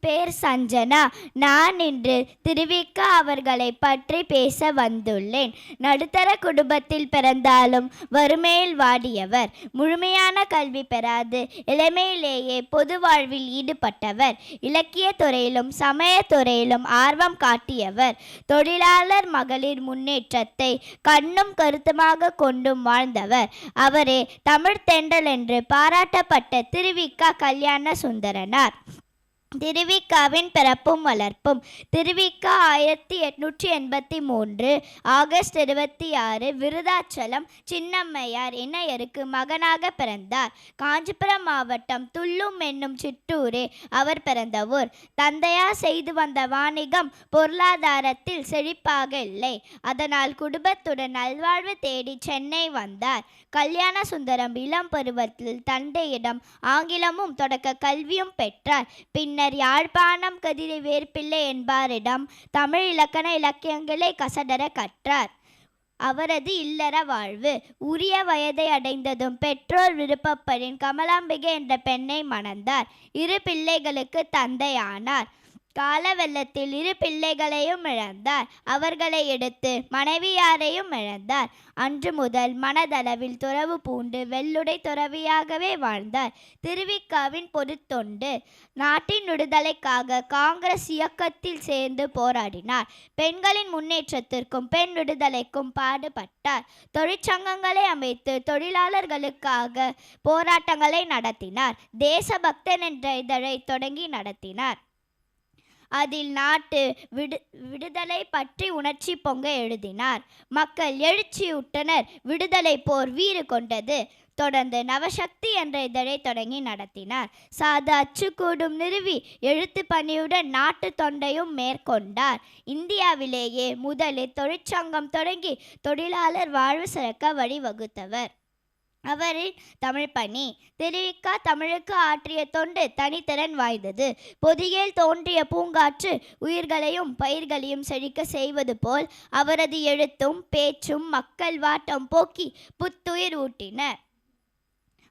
பேர் சஞ்சனா. நான் இன்று திருவிக்கா அவர்களை பற்றி பேச வந்துள்ளேன். நடுத்தர குடும்பத்தில் பிறந்தாலும் வறுமையில் வாடியவர். முழுமையான கல்வி பெறாது. இளமையிலேயே பொது வாழ்வில் ஈடுபட்டவர். இலக்கிய துறையிலும் சமய துறையிலும் ஆர்வம் காட்டியவர். தொழிலாளர் மகளிர் முன்னேற்றத்தை கண்ணும் கருத்துமாக கொண்டும் வாழ்ந்தவர். அவரே தமிழ் தென்றல் என்று பாராட்டப்பட்ட திருவிக்கா கல்யாண சுந்தரனார். திருவிக்காவின் பிறப்பும் வளர்ப்பும். திருவிக்கா ஆயிரத்தி எட்நூற்றி எண்பத்தி மூன்று ஆகஸ்ட் இருபத்தி ஆறு விருதாச்சலம் சின்னம்மையார் இணையருக்கு மகனாக பிறந்தார். காஞ்சிபுரம் மாவட்டம் துள்ளும் என்னும் சிற்றூரே அவர் பிறந்த ஊர். தந்தையார் செய்து வந்த வாணிகம் பொருளாதாரத்தில் செழிப்பாக இல்லை. அதனால் குடும்பத்துடன் நல்வாழ்வு தேடி சென்னை வந்தார். கல்யாண சுந்தரம் இளம் பருவத்தில் தந்தையிடம் ஆங்கிலமும் தொடக்க கல்வியும் பெற்றார். பின்னர் பின்னர் யாழ்ப்பாணம் கதிரை வேர்பிள்ளை என்பாரிடம் தமிழ் இலக்கண இலக்கியங்களை கசடர கற்றார். அவரது இல்லற வாழ்வு உரிய வயதை அடைந்ததும் பெற்றோர் விருப்பப்படின் கமலாம்பிகை என்ற பெண்ணை மணந்தார். இரு பிள்ளைகளுக்கு தந்தையானார். கால வெள்ளத்தில் இரு பிள்ளைகளையும் இழந்தார். அவர்களை எடுத்து மனைவியாரையும் இழந்தார். அன்று முதல் மனதளவில் துறவு பூண்டு வெள்ளுடை துறவியாகவே வாழ்ந்தார். திருவிக்காவின் பொதுத்தொண்டு நாட்டின் விடுதலைக்காக காங்கிரஸ் இயக்கத்தில் சேர்ந்து போராடினார். பெண்களின் முன்னேற்றத்திற்கும் பெண் விடுதலைக்கும் பாடுபட்டார். தொழிற்சங்கங்களை அமைத்து தொழிலாளர்களுக்காக போராட்டங்களை நடத்தினார். தேசபக்தன் என்ற இதழை தொடங்கி நடத்தினார். அதில் நாட்டு விடு விடுதலை பற்றி உணர்ச்சி பொங்க எழுதினார். மக்கள் எழுச்சியுற்றனர் விடுதலை போர் வீறு கொண்டது. தொடர்ந்து நவசக்தி என்ற இதழை தொடங்கி நடத்தினார். சாது அச்சுக்கூடும் நிறுவி எழுத்து பணியுடன் நாட்டு தொண்டையும் மேற்கொண்டார். இந்தியாவிலேயே முதலில் தொழிற்சங்கம் தொடங்கி தொழிலாளர் வாழ்வு சிறக்க வழிவகுத்தவர். அவரின் தமிழ் பணி திருவிக்கா தமிழுக்கு ஆற்றிய தொண்டு தனித்திறன் வாய்ந்தது. பொதியில் தோன்றிய பூங்காற்று உயிர்களையும் பயிர்களையும் செழிக்க செய்வது போல் அவரது எழுத்தும் பேச்சும் மக்கள் வாட்டம் போக்கி புத்துயிர் ஊட்டின.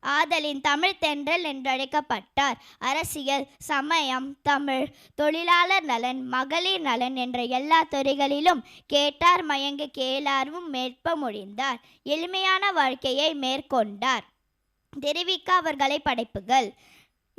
ஆதலின் தமிழ் தென்றல் என்றழைக்கப்பட்டார். அரசியல் சமயம் தமிழ் தொழிலாளர் நலன் மகளிர் நலன் என்ற எல்லா துறைகளிலும் கேட்டார் மயங்க கேளார்வும் மேற்ப முடிந்தார் எளிமையான வாழ்க்கையை மேற்கொண்டார். தெரிவிக்க அவர்களை படைப்புகள்.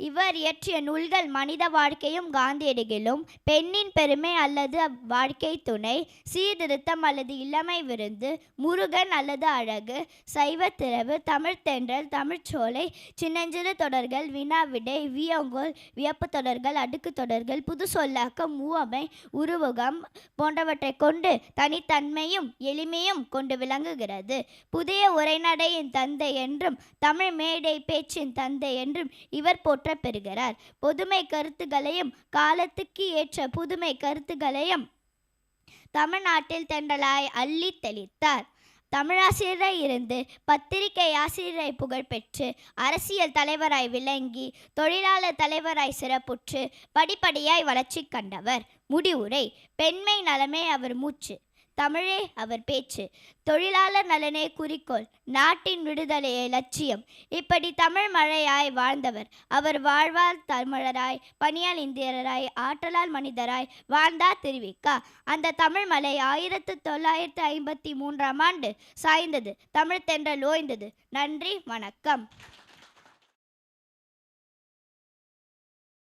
இவர் இயற்றிய நூல்கள் மனித வாழ்க்கையும் காந்தியடிகளும் பெண்ணின் பெருமை அல்லது வாழ்க்கை துணை சீர்திருத்தம் அல்லது இளமை விருந்து முருகன் அல்லது அழகு சைவத்திரவு தமிழ்த்தென்றல் தமிழ்ச்சோலை சின்னஞ்சிறு தொடர்கள் வினாவிடை வியங்கோல் வியப்பு தொடர்கள் அடுக்கு தொடர்கள் புது சொல்லாக்கம் மூவமை உருவகம் போன்றவற்றை கொண்டு தனித்தன்மையும் எளிமையும் கொண்டு விளங்குகிறது. புதிய உரைநடையின் தந்தை என்றும் தமிழ் மேடை பேச்சின் தந்தை என்றும் இவர் போற்ற பெறுகிறார் பொதுமை கருத்துகளையும் காலத்துக்கு ஏற்ற புதுமை கருத்துகளையும் தமிழ்நாட்டில் தென்றலாய் அள்ளி தெளித்தார். தமிழாசிரியராய் இருந்து பத்திரிகை ஆசிரியரை புகழ்பெற்று அரசியல் தலைவராய் விளங்கி தொழிலாளர் தலைவராய் சிறப்புற்று படிப்படியாய் வளர்ச்சி கண்டவர். முடிவுரை பெண்மை நலமே அவர் மூச்சு. தமிழே அவர் பேச்சு. தொழிலாளர் நலனே குறிக்கோள். நாட்டின் விடுதலையே லட்சியம். இப்படி தமிழ் மழையாய் வாழ்ந்தவர். அவர் வாழ்வார் தமிழராய் பணியால் இந்தியராய் ஆற்றலால் மனிதராய் வாழ்ந்தார் தெரிவிக்கா. அந்த தமிழ் மலை ஆயிரத்து தொள்ளாயிரத்து ஐம்பத்தி மூன்றாம் ஆண்டு சாய்ந்தது. தமிழ் தென்றல் ஓய்ந்தது. நன்றி வணக்கம்.